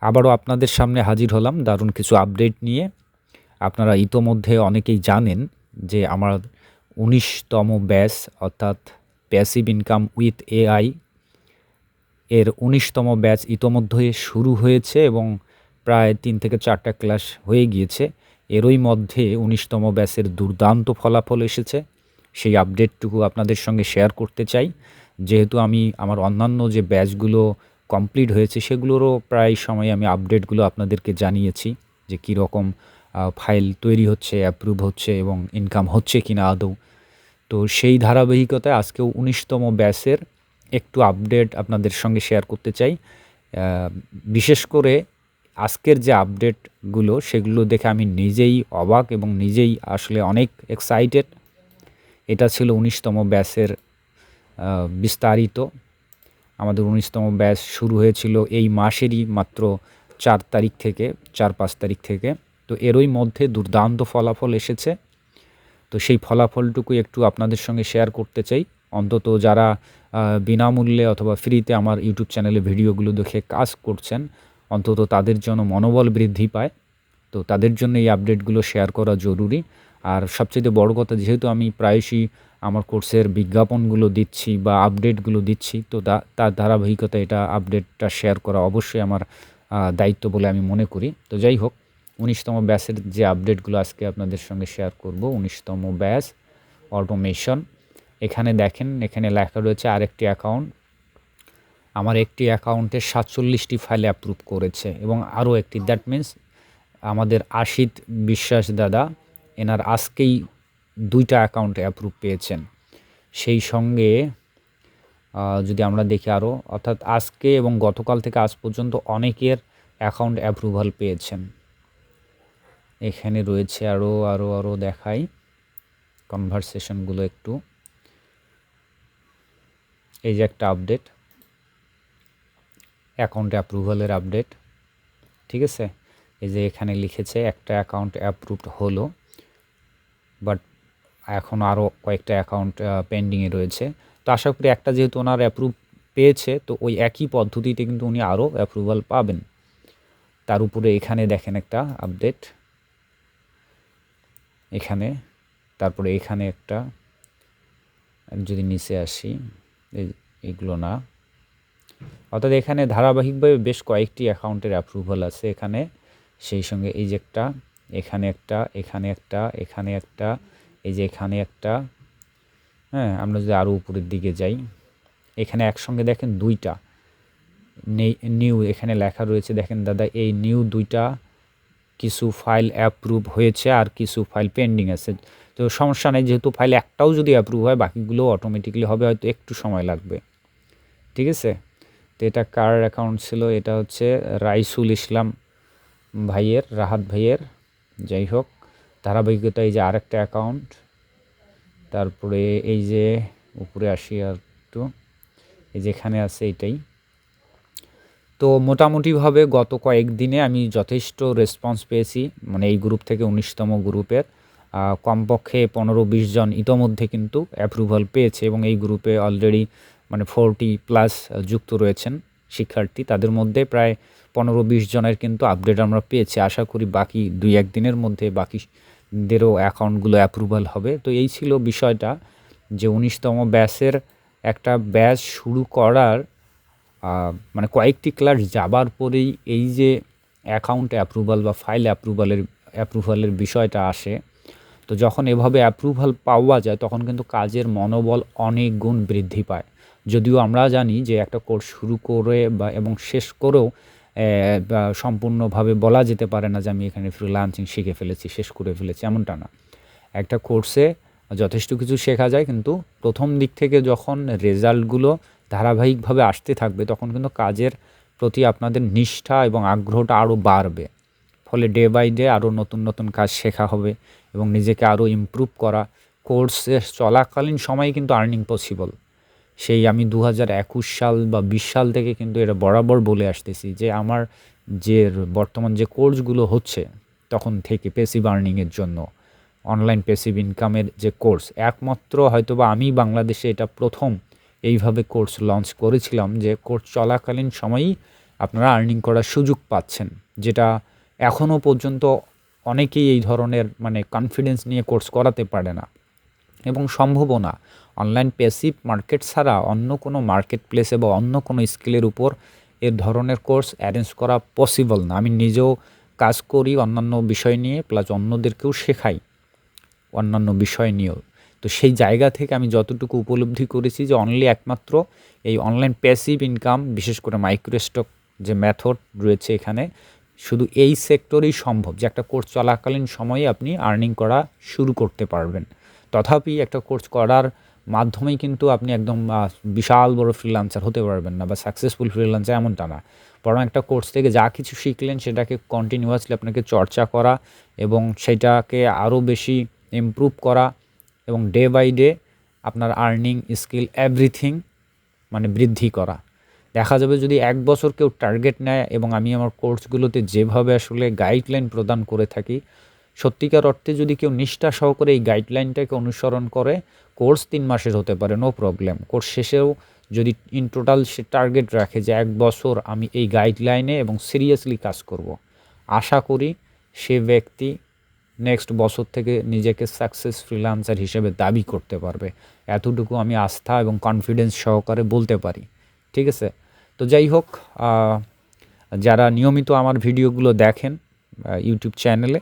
আবারও আপনাদের সামনে হাজির হলাম। দারুণ কিছু আপডেট নিয়ে। আপনারা ইতোমধ্যে অনেকেই জানেন যে আমার উনিশতম ব্যাস অর্থাৎ প্যাসিভ ইনকাম উইথ এআই এর উনিশতম ব্যাচ ইতোমধ্যে শুরু হয়েছে এবং প্রায় তিন থেকে চারটা ক্লাস হয়ে গিয়েছে। এরই মধ্যে উনিশতম ব্যাচের দুর্দান্ত ফলাফল এসেছে। সেই আপডেটটুকু আপনাদের সঙ্গে শেয়ার করতে চাই। যেহেতু আমি আমার অন্যান্য যে ব্যাচগুলো কমপ্লিট হয়েছে সেগুলোরও প্রায় সময় আমি আপডেটগুলো আপনাদেরকে জানিয়েছি যে কীরকম ফাইল তৈরি হচ্ছে অ্যাপ্রুভ হচ্ছে এবং ইনকাম হচ্ছে কিনা আদৌ। তো সেই ধারাবাহিকতায় আজকেও উনিশতম ব্যাচের একটু আপডেট আপনাদের সঙ্গে শেয়ার করতে চাই। বিশেষ করে আজকের যে আপডেটগুলো সেগুলো দেখে আমি নিজেই অবাক এবং নিজেই আসলে অনেক এক্সাইটেড এটা ছিল উনিশতম ব্যাচের আহ, বিস্তারিত আমাদের উনিশতম ব্যাচ শুরু হয়েছিল এই মাসেরই মাত্র চার তারিখ থেকে, চার পাঁচ তারিখ থেকে। তো এরই মধ্যে দুর্দান্ত ফলাফল এসেছে। তো সেই ফলাফলটুকু একটু আপনাদের সঙ্গে শেয়ার করতে চাই। অন্তত যারা বিনামূল্যে অথবা ফ্রিতে আমার ইউটিউব চ্যানেলে ভিডিওগুলো দেখে কাজ করছেন, অন্তত তাদের জন্য মনোবল বৃদ্ধি পায়। তো তাদের জন্য এই আপডেটগুলো শেয়ার করা জরুরি। আর সবচেয়ে বড় কথা, যেহেতু আমি প্রায়শই আমার কোর্সের বিজ্ঞাপনগুলো দিচ্ছি বা আপডেটগুলো দিচ্ছি, তো তার ধারাবাহিকতা এটা আপডেটটা শেয়ার করা অবশ্যই আমার দায়িত্ব বলে আমি মনে করি। তো যাই হোক, উনিশতম ব্যাচের যে আপডেটগুলো আজকে আপনাদের সঙ্গে শেয়ার করব, উনিশতম ব্যাচ অটোমেশন এখানে দেখেন, এখানে লেখা রয়েছে আরেকটি অ্যাকাউন্ট আমার একটি অ্যাকাউন্টে সাতচল্লিশটি ফাইল অ্যাপ্রুভ করেছে এবং আরও একটি দ্যাট মিন্স আমাদের আশিত বিশ্বাস দাদা, এনার আজকেই দুইটা অ্যাকাউন্ট অ্যাপ্রুভ পেয়েছেন। সেই সঙ্গে যদি আমরা দেখি আরও অর্থাৎ আজকে এবং গতকাল থেকে আজ পর্যন্ত অনেকের অ্যাকাউন্ট অ্যাপ্রুভাল পেয়েছেন। এখানে রয়েছে আরও আরও আরও দেখাই কনভারসেশনগুলো একটু। এই যে একটা আপডেট অ্যাকাউন্ট অ্যাপ্রুভালের আপডেট ঠিক আছে? এই যে এখানে লিখেছে একটা অ্যাকাউন্ট অ্যাপ্রুভড হলো বাট এখন আরও কয়েকটা অ্যাকাউন্ট পেন্ডিংয়ে রয়েছে। তো আশা করি একটা যেহেতু ওনার অ্যাপ্রুভ পেয়েছে, তো ওই একই পদ্ধতিতে কিন্তু উনি আরও অ্যাপ্রুভাল পাবেন। তার উপরে এখানে দেখেন একটা আপডেট এখানে, তারপরে এখানে একটা যদি নিচে আসি এগুলো না। অর্থাৎ এখানে ধারাবাহিকভাবে বেশ কয়েকটি অ্যাকাউন্টের অ্যাপ্রুভাল আছে। এখানে সেই সঙ্গে এই যে একটা, এখানে একটা এখানে একটা এখানে একটা, এই যে এখানে একটা হ্যাঁ আমরা যদি আরও উপরের দিকে যাই, এখানে একসঙ্গে দেখেন দুইটা নিউ এখানে লেখা রয়েছে, দেখেন দাদা, এই নিউ দুইটা কিছু ফাইল অ্যাপ্রুভ হয়েছে আর কিছু ফাইল পেন্ডিং আছে। তো সমস্যা নেই, যেহেতু ফাইল একটাও যদি অ্যাপ্রুভ হয়, বাকিগুলো অটোমেটিকলি হবে, হয়তো একটু সময় লাগবে। ঠিক আছে? তো এটা কার অ্যাকাউন্ট ছিল? এটা হচ্ছে রাইসুল ইসলাম। ভাইয়ের, রাহাত ভাইয়ের। যাই হোক ধারাবাহিকতা এই যে আরেকটা অ্যাকাউন্ট তারপরে এই যে উপরে আসি আর একটু, এই যেখানে আছে এটাই। তো মোটামুটিভাবে গত কয়েকদিনে আমি যথেষ্ট রেসপন্স পেয়েছি মানে এই গ্রুপ থেকে উনিশতম গ্রুপের কমপক্ষে পনেরো বিশ জন ইতোমধ্যে কিন্তু অ্যাপ্রুভাল পেয়েছে এবং এই গ্রুপে অলরেডি মানে ফোরটি প্লাস যুক্ত রয়েছেন। শিক্ষার্থী, তাদের মধ্যে প্রায় পনেরো বিশ জনের কিন্তু আপডেট আমরা পেয়েছি। আশা করি বাকি দুই এক দিনের মধ্যে বাকিদেরও অ্যাকাউন্টগুলো অ্যাপ্রুভাল হবে। তো এই ছিল বিষয়টা যে উনিশতম ব্যাচের একটা ব্যাচ শুরু করার মানে কয়েকটি ক্লাস যাবার পরেই এই যে অ্যাকাউন্ট অ্যাপ্রুভাল বা ফাইল অ্যাপ্রুভালের অ্যাপ্রুভালের বিষয়টা আসে, তো যখন এভাবে অ্যাপ্রুভাল পাওয়া যায়, তখন কিন্তু কাজের মনোবল অনেক গুণ বৃদ্ধি পায়। যদিও আমরা জানি যে একটা কোর্স শুরু করে বা এবং শেষ করেও সম্পূর্ণভাবে বলা যেতে পারে না যে আমি এখানে ফ্রিলান্সিং শিখে ফেলেছি, শেষ করে ফেলেছি, এমনটা না। একটা কোর্সে যথেষ্ট কিছু শেখা যায়, কিন্তু প্রথম দিক থেকে যখন রেজাল্টগুলো ধারাবাহিকভাবে আসতে থাকবে, তখন কিন্তু কাজের প্রতি আপনাদের নিষ্ঠা এবং আগ্রহটা আরও বাড়বে। ফলে ডে বাই ডে আরও নতুন নতুন কাজ শেখা হবে এবং নিজেকে আরও ইমপ্রুভ করা। কোর্সে চলাকালীন সময়ে কিন্তু আর্নিং পসিবল সেই আমি দু হাজার একুশ সাল বা বিশ সাল থেকে কিন্তু এটা বরাবর বলে আসতেছি যে আমার যে বর্তমান যে কোর্সগুলো হচ্ছে তখন থেকে পেসিভ আর্নিংয়ের জন্য অনলাইন পেসিভ ইনকামের যে কোর্স, একমাত্র হয়তোবা আমি বাংলাদেশে এটা প্রথম এইভাবে কোর্স লঞ্চ করেছিলাম যে কোর্স চলাকালীন সময়ই আপনারা আর্নিং করার সুযোগ পাচ্ছেন, যেটা এখনও পর্যন্ত অনেকেই এই ধরনের মানে কনফিডেন্স নিয়ে কোর্স করাতে পারে না এবং সম্ভবও না। অনলাইন প্যাসিভ মার্কেট ছাড়া অন্য কোনো মার্কেট প্লেসে বা অন্য কোনো স্কিলের উপর এর ধরনের কোর্স অ্যারেঞ্জ করা পসিবল না। আমি নিজেও কাজ করি অন্যান্য বিষয় নিয়ে প্লাস অন্যদেরকেও শেখাই অন্যান্য বিষয় নিয়েও। তো সেই জায়গা থেকে আমি যতটুকু উপলব্ধি করেছি যে অনলি একমাত্র এই অনলাইন প্যাসিভ ইনকাম বিশেষ করে মাইক্রোস্টক যে মেথড রয়েছে এখানে, শুধু এই সেক্টরেই সম্ভব যে একটা কোর্স চলাকালীন সময়ে আপনি আর্নিং করা শুরু করতে পারবেন। তথাপি একটা কোর্স করার মাধ্যমেই কিন্তু আপনি একদম বিশাল বড় ফ্রিলান্সার হতে পারবেন না বা সাকসেসফুল ফ্রিলান্সার এমনটা না। বরং একটা কোর্স থেকে যা কিছু শিখলেন সেটাকে কন্টিনিউয়াসলি আপনাকে চর্চা করা এবং সেটাকে আরও বেশি ইমপ্রুভ করা এবং ডে বাই ডে আপনার আর্নিং স্কিল এভরিথিং মানে বৃদ্ধি করা। দেখা যাবে যদি এক বছর কেউ টার্গেট নেয় এবং আমি আমার কোর্সগুলোতে যেভাবে আসলে গাইডলাইন প্রদান করে থাকি, সত্যিকার অর্থে যদি কেউ নিষ্ঠা সহকারে এই গাইডলাইনটাকে অনুসরণ করে কোর্স তিন মাসের হতে পারে নো প্রবলেম কোর্স শেষেও যদি ইন টোটাল সে টার্গেট রাখে যে এক বছর আমি এই গাইডলাইনে এবং সিরিয়াসলি কাজ করব। আশা করি সে ব্যক্তি নেক্সট বছর থেকে নিজেকে সাকসেস ফ্রিলান্সার হিসেবে দাবি করতে পারবে। এতটুকু আমি আস্থা এবং কনফিডেন্স সহকারে বলতে পারি। ঠিক আছে? তো যাই হোক যারা নিয়মিত আমার ভিডিওগুলো দেখেন ইউটিউব চ্যানেলে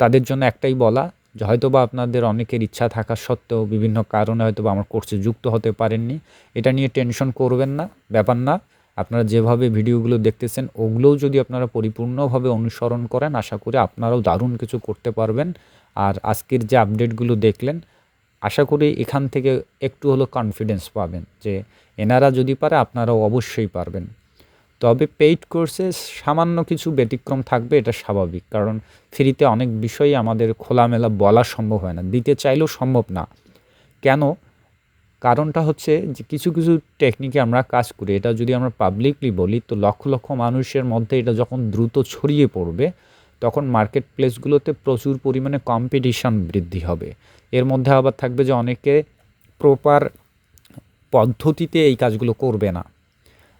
তাদের জন্য একটাই বলা যে হয়তো বা আপনাদের অনেকের ইচ্ছা থাকা সত্ত্বেও বিভিন্ন কারণে হয়তো বা আমার কোর্সে যুক্ত হতে পারেননি। এটা নিয়ে টেনশন করবেন না, ব্যাপার না। আপনারা যেভাবে ভিডিওগুলো দেখতেছেন, ওগুলোও যদি আপনারা পরিপূর্ণভাবে অনুসরণ করেন, আশা করি আপনারাও দারুণ কিছু করতে পারবেন। আর আজকের যে আপডেটগুলো দেখলেন, আশা করি এখান থেকে একটু হলো কনফিডেন্স পাবেন যে, এনারা যদি পারে, আপনারাও অবশ্যই পারবেন। তবে পেইড কোর্সে সামান্য কিছু ব্যতিক্রম থাকবে, এটা স্বাভাবিক। কারণ ফ্রিতে অনেক বিষয়ই আমাদের খোলামেলা বলা সম্ভব হয় না, দিতে চাইলেও সম্ভব না। কেন? কারণটা হচ্ছে যে কিছু কিছু টেকনিকে আমরা কাজ করি। এটা যদি আমরা পাবলিকলি বলি, তো লক্ষ লক্ষ মানুষের মধ্যে এটা যখন দ্রুত ছড়িয়ে পড়বে, তখন মার্কেট প্লেসগুলোতে প্রচুর পরিমাণে কম্পিটিশান বৃদ্ধি হবে। এর মধ্যে আবার থাকবে যে অনেকে প্রপার পদ্ধতিতে এই কাজগুলো করবে না।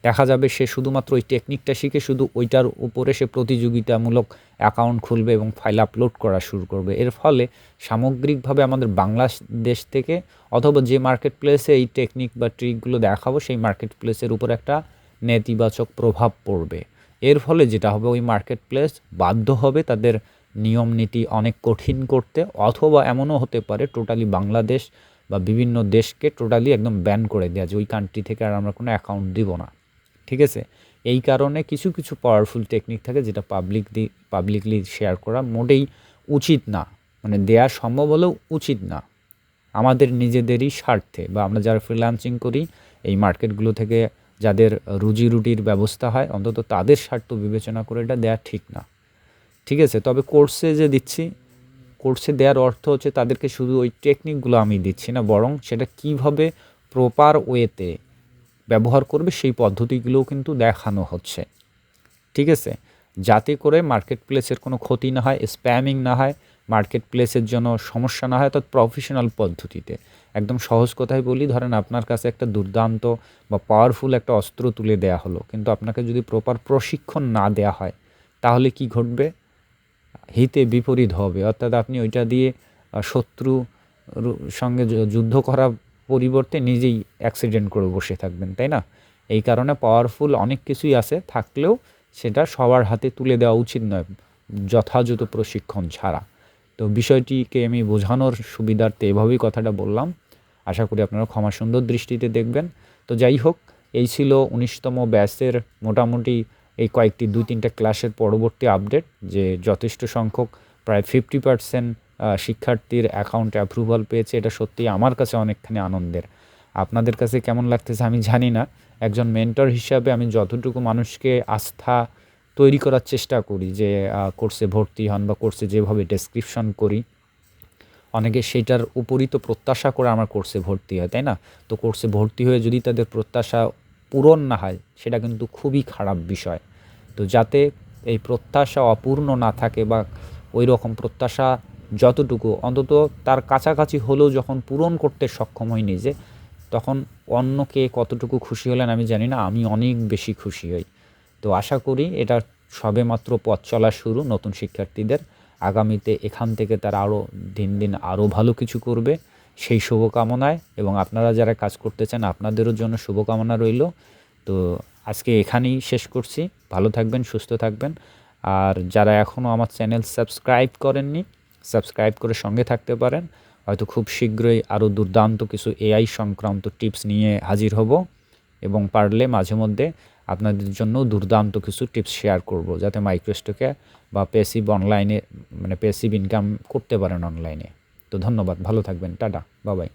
দেখা যাবে সে শুধুমাত্র ওই টেকনিকটা শিখে শুধু ওইটার উপরে সে প্রতিযোগিতামূলক অ্যাকাউন্ট খুলবে এবং ফাইল আপলোড করা শুরু করবে। এর ফলে সামগ্রিকভাবে আমাদের বাংলাদেশ থেকে অথবা যে মার্কেট প্লেসে এই টেকনিক বা ট্রিকগুলো দেখাবো, সেই মার্কেট প্লেসের উপর একটা নেতিবাচক প্রভাব পড়বে। এর ফলে যেটা হবে, ওই মার্কেট প্লেস বাধ্য হবে তাদের নিয়ম নীতি অনেক কঠিন করতে, অথবা এমনও হতে পারে টোটালি বাংলাদেশ বা বিভিন্ন দেশকে টোটালি একদম ব্যান করে দেওয়া যে ওই কান্ট্রি থেকে আর আমরা কোনো অ্যাকাউন্ট দিব না। ঠিক আছে? এই কারণে কিছু কিছু পাওয়ারফুল টেকনিক থাকে যেটা পাবলিক পাবলিকলি শেয়ার করা মোটেই উচিত না। মানে দেয়া সম্ভব হলেও উচিত না। আমাদের নিজেদেরই স্বার্থে বা আমরা যারা ফ্রিল্যান্সিং করি, এই মার্কেটগুলো থেকে যাদের রুজি রুটির ব্যবস্থা হয়, অন্তত তাদের স্বার্থ বিবেচনা করে এটা দেওয়া ঠিক না। ঠিক আছে? তবে কোর্সে যে দিচ্ছি কোর্সে দেওয়ার অর্থ হচ্ছে তাদেরকে শুধু ওই টেকনিকগুলো আমি দিচ্ছি না, বরং সেটা কীভাবে প্রপার ওয়েতে ব্যবহার করবে, সেই পদ্ধতিগুলোও কিন্তু দেখানো হচ্ছে। ঠিক আছে? যাতে করে মার্কেট প্লেসের কোনো ক্ষতি না হয়, স্প্যামিং না হয় মার্কেট প্লেসের জন্য সমস্যা না হয়, অর্থাৎ প্রফেশনাল পদ্ধতিতে। একদম সহজ কথাই বলি, ধরেন আপনার কাছে একটা দুর্দান্ত বা পাওয়ারফুল একটা অস্ত্র তুলে দেয়া হলো, কিন্তু আপনাকে যদি প্রপার প্রশিক্ষণ না দেয়া হয়, তাহলে কি ঘটবে? হিতে বিপরীত হবে। অর্থাৎ আপনি ওইটা দিয়ে শত্রু সঙ্গে যুদ্ধ করা পরিবর্তে নিজেই অ্যাক্সিডেন্ট করে বসে থাকবেন, তাই না? এই কারণে পাওয়ারফুল অনেক কিছুই আছে, থাকলেও সেটা সবার হাতে তুলে দেওয়া উচিত নয়, যথাযথ প্রশিক্ষণ ছাড়া। তো বিষয়টিকে আমি বোঝানোর সুবিধার্থে এভাবেই কথাটা বললাম। আশা করি আপনারা ক্ষমা সুন্দর দৃষ্টিতে দেখবেন। তো যাই হোক, এই ছিল উনিশতম ব্যাচের মোটামুটি এই কয়েকটি দুই তিনটা ক্লাসের পরবর্তী আপডেট যে যথেষ্ট সংখ্যক, প্রায় ফিফটি পার্সেন্ট শিক্ষার্থীর অ্যাকাউন্টে অ্যাপ্রুভাল পেয়েছে, এটা সত্যিই আমার কাছে অনেকখানি আনন্দের। আপনাদের কাছে কেমন লাগতেছে আমি জানি না। একজন মেন্টর হিসাবে আমি যতটুকু মানুষকে আস্থা তৈরি করার চেষ্টা করি যে কোর্সে ভর্তি হন বা কোর্সে যেভাবে ডেসক্রিপশন করি, অনেকে সেটার উপরই তো প্রত্যাশা করে আমার কোর্সে ভর্তি হয়, তাই না? তো কোর্সে ভর্তি হয়ে যদি তাদের প্রত্যাশা পূরণ না হয়, সেটা কিন্তু খুবই খারাপ বিষয়। তো যাতে এই প্রত্যাশা অপূর্ণ না থাকে বা ওই রকম প্রত্যাশা যতটুকু, অন্তত তার কাছাকাছি হলেও যখন পূরণ করতে সক্ষম হই নিজে, তখন অন্য কে কতটুকু খুশি হলেন আমি জানি না, আমি অনেক বেশি খুশি হই। তো আশা করি এটা সবে মাত্র পথ চলা শুরু নতুন শিক্ষার্থীদের। আগামীতে এখান থেকে তারা আরও দিন দিন আরও ভালো কিছু করবে সেই শুভকামনায় এবং আপনারা যারা কাজ করতে চান আপনাদেরও জন্য শুভকামনা রইল। তো আজকে এখানেই শেষ করছি। ভালো থাকবেন, সুস্থ থাকবেন। আর যারা এখনও আমার চ্যানেল সাবস্ক্রাইব করেননি সাবস্ক্রাইব করে সঙ্গে থাকতে পারেন। হয়তো খুব শীঘ্রই আরও দুর্দান্ত কিছু এআই সংক্রান্ত টিপস নিয়ে হাজির হব এবং পারলে মাঝে মধ্যে আপনাদের জন্য দুর্দান্ত কিছু টিপস শেয়ার করব যাতে মাইক্রোস্টকে বা পেসিভ অনলাইনে মানে পেসিভ ইনকাম করতে পারেন অনলাইনে তো ধন্যবাদ, ভালো থাকবেন, টাটা বাবাই